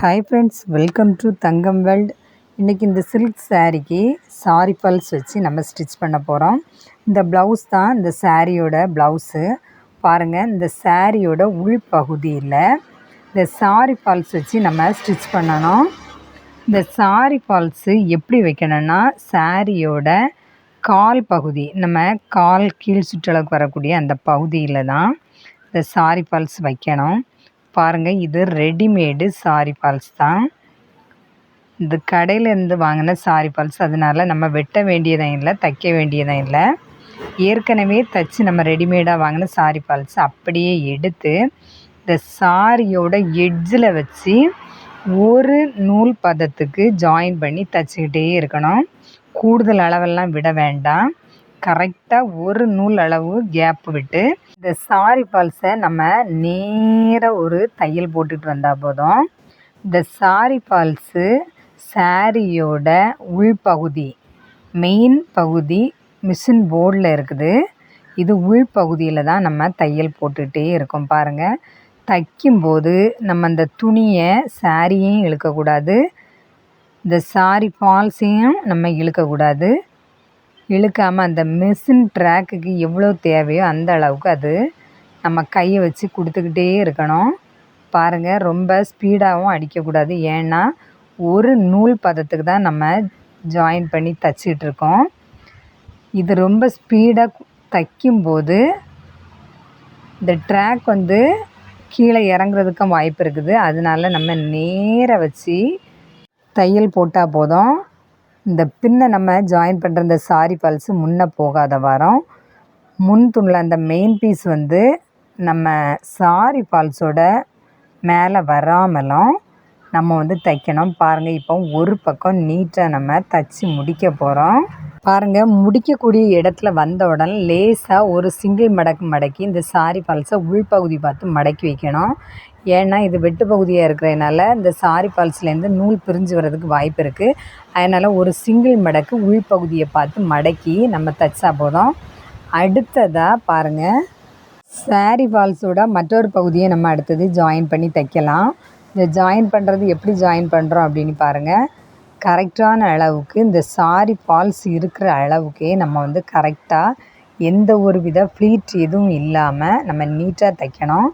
Hi friends welcome to Thangam world இன்றைக்கி இந்த silk சாரீக்கு சாரி பல்ஸ் வச்சு நம்ம ஸ்டிச் பண்ண போகிறோம் இந்த ப்ளவுஸ் தான் இந்த சாரியோட ப்ளவுஸு பாருங்கள் இந்த சாரியோட உள்பகுதியில் இந்த சாரி ஃபால்ஸ் வச்சு நம்ம ஸ்டிச் பண்ணணும். இந்த சாரி ஃபால்ஸு எப்படி வைக்கணும்னா சாரியோட கால் பகுதி நம்ம கால் கீழ் சுற்றளவுக்கு வரக்கூடிய அந்த பகுதியில் தான் இந்த சாரி ஃபால்ஸ் வைக்கணும். பாருங்கள் இது ரெடிமேடு சாரி ஃபால்ஸ் தான். இந்த கடையிலேருந்து வாங்கின சாரி ஃபால்ஸ் அதனால் நம்ம வெட்ட வேண்டியதும் இல்லை தைக்க வேண்டியதும் இல்லை. ஏற்கனவே தைச்சி நம்ம ரெடிமேடாக வாங்கின சாரி ஃபால்ஸ் அப்படியே எடுத்து இந்த சாரியோட எட்ஜில் வச்சு ஒரு நூல் பதத்துக்கு ஜாயின் பண்ணி தைச்சிக்கிட்டே இருக்கணும். கூடுதல் அளவெல்லாம் விட வேண்டாம். கரெக்டாக ஒரு நூல் அளவு கேப் விட்டு இந்த சாரி ஃபால்ஸை நம்ம நேராக ஒரு தையல் போட்டுட்டு வந்தால் போதும். இந்த சாரி ஃபால்ஸு சாரியோட உள்பகுதி மெயின் பகுதி மிஷின் போர்டில் இருக்குது. இது உள்பகுதியில் தான் நம்ம தையல் போட்டுகிட்டே இருக்கோம் பாருங்கள் தைக்கும்போது நம்ம அந்த துணியை சாரியையும் இழுக்கக்கூடாது. இந்த சாரி ஃபால்ஸையும் நம்ம இழுக்கக்கூடாது. இழுக்காமல் அந்த மிஷின் ட்ராக்குக்கு எவ்வளோ தேவையோ அந்த அளவுக்கு அது நம்ம கையை வச்சு கொடுத்துக்கிட்டே இருக்கணும். பாருங்கள் ரொம்ப ஸ்பீடாகவும் அடிக்கக்கூடாது. ஏன்னா ஒரு நூல் பதத்துக்கு தான் நம்ம ஜாயின் பண்ணி தச்சிட்ருக்கோம் இது ரொம்ப ஸ்பீடாக தைக்கும்போது இந்த ட்ராக் வந்து கீழே இறங்குறதுக்கும் வாய்ப்பு இருக்குது. அதனால நம்ம நேராக வச்சு தையல் போட்டால் போதும். இந்த பின்னை நம்ம ஜாயின் பண்ணுற இந்த சாரி பல்ஸு முன்னே போகாத வாரம். முன் துணில் அந்த மெயின் பீஸ் வந்து நம்ம சாரி ஃபால்ஸோட மேலே வராமலும் நம்ம வந்து தைக்கணும். பாருங்கள் இப்போ ஒரு பக்கம் நீட்டாக நம்ம தைச்சி முடிக்க போகிறோம் பாருங்கள் முடிக்கக்கூடிய இடத்துல வந்த உடனே லேசாக ஒரு சிங்கிள் மடக்கு மடக்கி இந்த சாரி ஃபால்ஸை உள்பகுதி பார்த்து மடக்கி வைக்கணும். ஏன்னா இது வெட்டு பகுதியாக இருக்கிறதுனால இந்த சாரி ஃபால்ஸ்லேருந்து நூல் பிரிஞ்சு வர்றதுக்கு வாய்ப்பு இருக்குது அதனால் ஒரு சிங்கிள் மடக்கு உள்பகுதியை பார்த்து மடக்கி நம்ம தைச்சா போதும். அடுத்ததாக பாருங்கள் சாரி ஃபால்ஸோட மற்றொரு பகுதியை நம்ம அடுத்தது ஜாயின் பண்ணி தைக்கலாம். இந்த ஜாயின் பண்ணுறது எப்படி ஜாயின் பண்ணுறோம் அப்படின்னு பாருங்கள் கரெக்டான அளவுக்கு இந்த சாரி ஃபால்ஸ் இருக்கிற அளவுக்கே நம்ம வந்து கரெக்டாக எந்த ஒரு வித ஃப்ளீட் எதுவும் இல்லாமல் நம்ம நீட்டாக தைக்கணும்.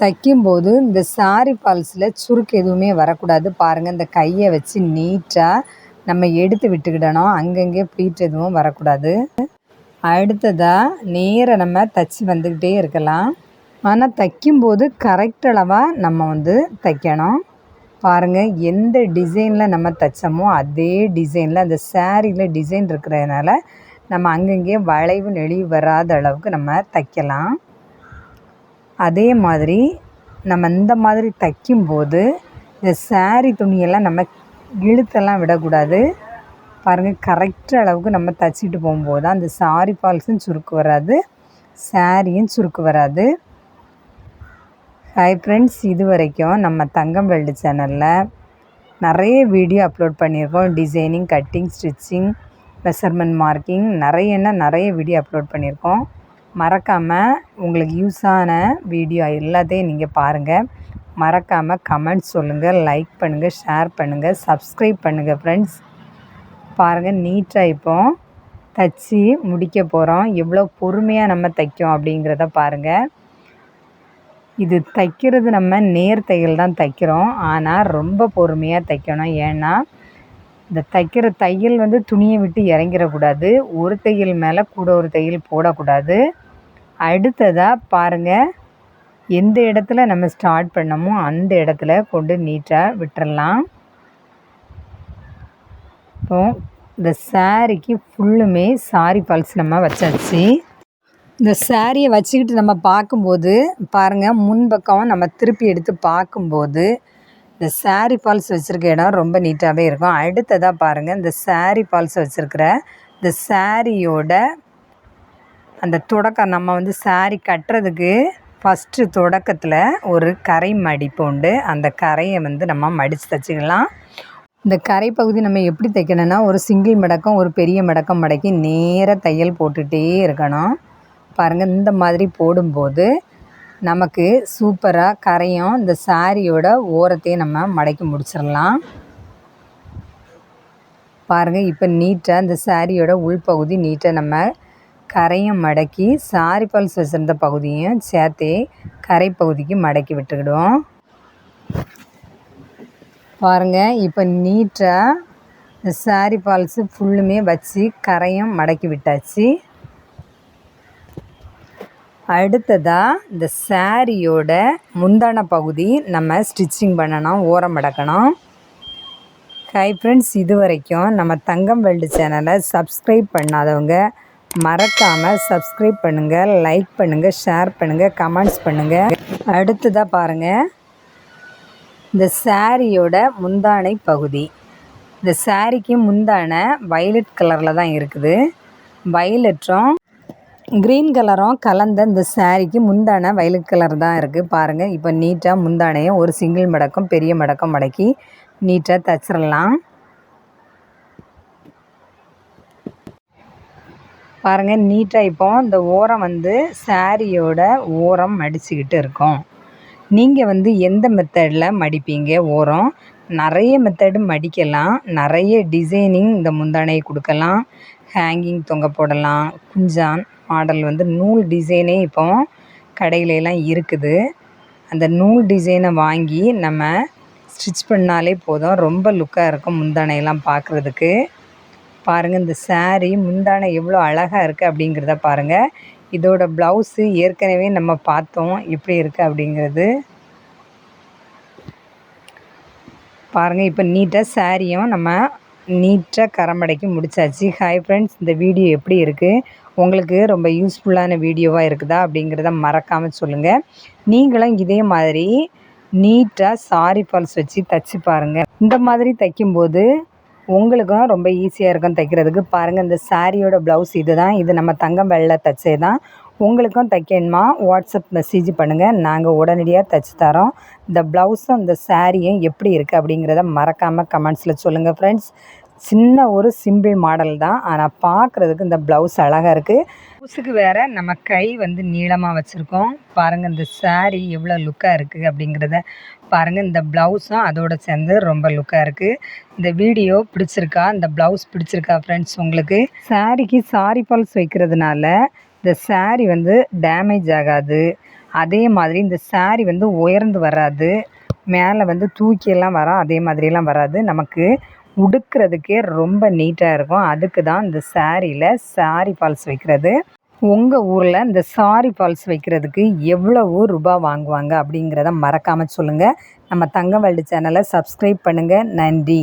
தைக்கும்போது இந்த சாரி ஃபால்ஸில் சுருக்கு எதுவுமே வரக்கூடாது. பாருங்கள் இந்த கையை வச்சு நீட்டாக நம்ம எடுத்து விட்டுக்கிடணும். அங்கங்கே ப்ளீட் எதுவும் வரக்கூடாது. அடுத்ததாக நேராக நம்ம தச்சு வந்துக்கிட்டே இருக்கலாம். ஆனால் தைக்கும்போது கரெக்ட் அளவாக நம்ம வந்து தைக்கணும். பாருங்கள் எந்த டிசைனில் நம்ம தைச்சோமோ அதே டிசைனில் அந்த சாரியில் டிசைன் இருக்கிறதுனால நம்ம அங்கங்கே வளைவு நெளிவு வராத அளவுக்கு நம்ம தைக்கலாம். அதே மாதிரி நம்ம இந்த மாதிரி தைக்கும்போது இந்த சாரி துணியெல்லாம் நம்ம இழுத்தெல்லாம் விடக்கூடாது. பாருங்கள் கரெக்ட் அளவுக்கு நம்ம தைச்சிட்டு போகும்போது தான் அந்த சாரி ஃபால்ஸும் சுருக்கு வராது சாரியும் சுருக்கு வராது. ஹாய் ஃப்ரெண்ட்ஸ் இது வரைக்கும் நம்ம தங்கம் வெல்டு சேனலில் நிறைய வீடியோ அப்லோட் பண்ணியிருக்கோம். Designing cutting stitching measurement marking நிறையன்னா நிறைய வீடியோ அப்லோட் பண்ணியிருக்கோம். மறக்காமல் உங்களுக்கு யூஸான வீடியோ எல்லாத்தையும் நீங்கள் பாருங்கள் மறக்காமல் கமெண்ட் சொல்லுங்கள் லைக் பண்ணுங்கள் ஷேர் பண்ணுங்கள் சப்ஸ்கிரைப் பண்ணுங்கள் ஃப்ரெண்ட்ஸ் பாருங்கள் நீட்டாக இப்போ தைச்சி முடிக்க போகிறோம் எவ்வளோ பொறுமையாக நம்ம தைக்கும் அப்படிங்கிறத பாருங்கள் இது தைக்கிறது நம்ம நேர் தையல் தான் தைக்கிறோம். ஆனால் ரொம்ப பொறுமையாக தைக்கணும். ஏன்னா இந்த தைக்கிற தையல் வந்து துணியை விட்டு இறங்கிடக்கூடாது. ஒரு தையல் மேலே கூட ஒரு தையல் போடக்கூடாது. அடுத்ததாக பாருங்கள் எந்த இடத்துல நம்ம ஸ்டார்ட் பண்ணமோ அந்த இடத்துல கொண்டு நீட்டாக விட்டுறலாம். இப்போ இந்த சாரிக்கு ஃபுல்லுமே சாரி பல்ஸ் நம்ம வச்சாச்சு. இந்த சாரியை வச்சுக்கிட்டு நம்ம பார்க்கும்போது பாருங்கள் முன்பக்கம் நம்ம திருப்பி எடுத்து பார்க்கும்போது இந்த சாரி ஃபால்ஸ் வச்சுருக்க இடம் ரொம்ப நீட்டாகவே இருக்கும். அடுத்ததாக பாருங்கள் இந்த சாரி ஃபால்ஸ் வச்சுருக்கிற இந்த சாரியோட அந்த தொடக்கம் நம்ம வந்து சாரி கட்டுறதுக்கு ஃபஸ்ட்டு தொடக்கத்தில் ஒரு கரை மடிப்பு உண்டு. அந்த கரையை வந்து நம்ம மடித்து தைச்சிக்கலாம். இந்த கரை பகுதி நம்ம எப்படி தைக்கணும்னா ஒரு சிங்கிள் மடக்கம் ஒரு பெரிய மடக்கம் மடக்கி நேராக தையல் போட்டுகிட்டே இருக்கணும். பாருங்கள் இந்த மாதிரி போடும்போது நமக்கு சூப்பராக கரையும் இந்த சாரியோட ஓரத்தையும் நம்ம மடக்கி முடிச்சிடலாம். பாருங்கள் இப்போ நீட்டாக இந்த சாரியோட உள்பகுதி நீட்டாக நம்ம கரையும் மடக்கி சாரி பல்ஸ் வச்சுருந்த பகுதியும் சேர்த்தே கரை பகுதிக்கு மடக்கி விட்டுக்கிடுவோம். பாருங்கள் இப்போ நீட்டாக இந்த சாரி பால்ஸு ஃபுல்லுமே வச்சு கரையும் மடக்கி விட்டாச்சு. அடுத்ததாக இந்த சாரியோட முந்தான பகுதி நம்ம ஸ்டிச்சிங் பண்ணணும் ஓரம் மடக்கணும் ஹாய் ஃப்ரெண்ட்ஸ் இது வரைக்கும் நம்ம தங்கம் வேல்டு சேனலை சப்ஸ்கிரைப் பண்ணாதவங்க மறக்காமல் சப்ஸ்கிரைப் பண்ணுங்கள் லைக் பண்ணுங்கள் ஷேர் பண்ணுங்கள் கமெண்ட்ஸ் பண்ணுங்கள் அடுத்ததாக பாருங்கள் இந்த சாரியோட முந்தானை பகுதி. இந்த சாரிக்கு முந்தான வயலட் கலரில் தான் இருக்குது. வயலட்டும் க்ரீன் கலரும் கலந்த இந்த சாரிக்கு முந்தான வயலட் கலர் தான் இருக்குது பாருங்கள் இப்போ நீட்டாக முந்தானையும் ஒரு சிங்கிள் மடக்கம் பெரிய மடக்கம் மடக்கி நீட்டாக தச்சிடலாம் பாருங்கள் நீட்டாக இப்போ இந்த ஓரம் வந்து சாரியோட ஓரம் மடிச்சுக்கிட்டு இருக்கோம். நீங்கள் வந்து எந்த மெத்தடில் மடிப்பீங்க ஓரம்? நிறைய மெத்தடு மடிக்கலாம். நிறைய டிசைனிங் இந்த முந்தானையை கொடுக்கலாம். ஹேங்கிங் தொங்க போடலாம். குஞ்சான் மாடல் வந்து நூல் டிசைனே இப்போ கடையிலலாம் இருக்குது. அந்த நூல் டிசைனை வாங்கி நம்ம ஸ்டிச் பண்ணாலே போதும். ரொம்ப லுக்காக இருக்கும் முந்தானையெல்லாம் பார்க்குறதுக்கு. பாருங்கள் இந்த சாரீ முந்தானை எவ்வளோ அழகாக இருக்குது அப்படிங்கிறத பாருங்கள் இதோட ப்ளவுஸு ஏற்கனவே நம்ம பார்த்தோம். எப்படி இருக்குது அப்படிங்கிறது. பாருங்கள் இப்போ நீட்டாக சாரியும் நம்ம நீட்டாக கரம்படைக்கு முடிச்சாச்சு. ஹாய் ஃப்ரெண்ட்ஸ் இந்த வீடியோ எப்படி இருக்குது உங்களுக்கு ரொம்ப யூஸ்ஃபுல்லான வீடியோவாக இருக்குதா அப்படிங்கிறத மறக்காமல் சொல்லுங்கள் நீங்களும் இதே மாதிரி நீட்டாக சாரி ஃபால்ஸ் வச்சு தைச்சி பாருங்கள் இந்த மாதிரி தைக்கும்போது உங்களுக்கும் ரொம்ப ஈஸியாக இருக்கும் தைக்கிறதுக்கு. பாருங்கள் இந்த சாரியோட ப்ளவுஸ் இது தான் இது நம்ம தங்கம் வெள்ளை தைச்சே தான் உங்களுக்கும் தைக்கணுமா? வாட்ஸ்அப் மெசேஜ் பண்ணுங்கள் நாங்கள் உடனடியாக தைச்சி தரோம். இந்த ப்ளவுஸும் இந்த சாரியும் எப்படி இருக்குது அப்படிங்கிறத மறக்காமல் கமெண்ட்ஸில் சொல்லுங்கள் ஃப்ரெண்ட்ஸ் சின்ன ஒரு சிம்பிள் மாடல் தான். ஆனால் பார்க்குறதுக்கு இந்த ப்ளவுஸ் அழகாக இருக்குது ப்ளவுஸுக்கு வேறு நம்ம கை வந்து நீளமாக வச்சுருக்கோம். பாருங்கள் இந்த சாரீ எவ்வளோ லுக்காக இருக்குது அப்படிங்கிறத பாருங்கள் இந்த ப்ளவுஸும் அதோடு சேர்ந்து ரொம்ப லுக்காக இருக்குது இந்த வீடியோ பிடிச்சிருக்கா? இந்த ப்ளவுஸ் பிடிச்சிருக்கா ஃப்ரெண்ட்ஸ் உங்களுக்கு? சாரிக்கு சாரி ஃபால்ஸ் வைக்கிறதுனால இந்த சாரீ வந்து டேமேஜ் ஆகாது. அதே மாதிரி இந்த சாரீ வந்து உயர்ந்து வராது. மேலே வந்து தூக்கியெல்லாம் வரும். அதே மாதிரியெல்லாம் வராது. நமக்கு உடுக்கிறதுக்கே ரொம்ப நீட்டாக இருக்கும். அதுக்கு தான் இந்த சாரியில் சாரி ஃபால்ஸ் வைக்கிறது. உங்கள் ஊரில் இந்த சாரி ஃபால்ஸ் வைக்கிறதுக்கு எவ்வளவு ரூபா வாங்குவாங்க அப்படிங்கிறத மறக்காமல் சொல்லுங்கள் நம்ம தங்கம் வேல்டு சேனலை சப்ஸ்கிரைப் பண்ணுங்கள் நன்றி.